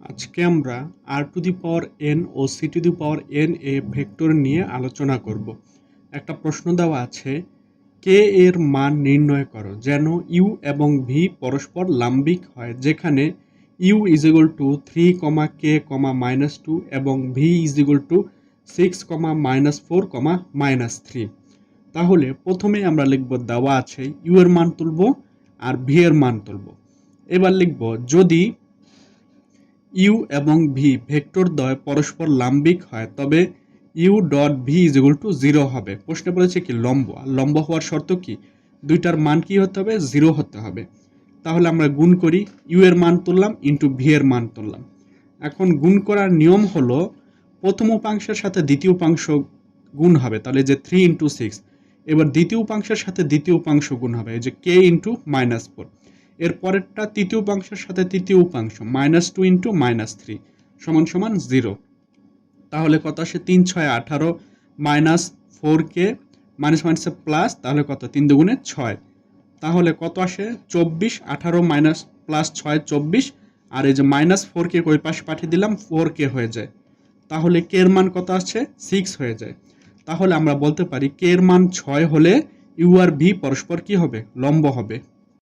আজকে আমরা R to the power N O C to the power N A vector নিয়ে আলোচনা করব। একটা প্রশ্ন দেওয়া আছে কে এর মান নির্ণয় করো যেন ইউ এবং ভি পরস্পর লাম্বিক হয়, যেখানে U is equal to three comma K comma minus two এবং V is equal to six comma minus four comma minus three তাহলে প্রথমে আমরা লিখব দেওয়া আছে ইউ এর মান তুলব আর ভি এর মান তুলব। এবার লিখব যদি ইউ এবং ভি ভেক্টর দ্বয় পরস্পর লাম্বিক হয়, তবে U dot V is to zero হবে। প্রশ্নে বলেছে কি লম্ব? আর লম্ব হওয়ার শর্ত কি? দুইটার মান কি হতে হবে? জিরো হতে হবে। তাহলে আমরা গুণ করি, ইউ এর মান তুললাম ইন্টু ভি এর মান তুললাম। এখন গুণ করার নিয়ম হলো, প্রথম উপাংশের সাথে দ্বিতীয় উপাংশ গুণ হবে, তাহলে যে থ্রি ইন্টু সিক্স এবার দ্বিতীয় উপাংশের সাথে দ্বিতীয় উপাংশ গুণ হবে, এই যে কে ইন্টু মাইনাস ফোর এর পরেরটা তৃতীয় উপাংশের সাথে তৃতীয় উপাংশ minus two into minus three সমান সমান জিরো তাহলে কত আসে? তিন, ছয়, আঠারো মাইনাস ফোর কে মাইনাস মাইনাসে প্লাস তাহলে কত? তিন দুগুণে ছয়। তাহলে কত আসে? চব্বিশ, আঠারো মাইনাস প্লাস ছয়, চব্বিশ, আর এই যে মাইনাস ফোর কে ওই পাশে পাঠিয়ে দিলাম? ফোর কে হয়ে যায়। তাহলে কে এর মান কত আসছে সিক্স হয়ে যায়। তাহলে আমরা বলতে পারি কে এর মান ছয় হলে ইউ আর ভি পরস্পর কি হবে? লম্ব হবে।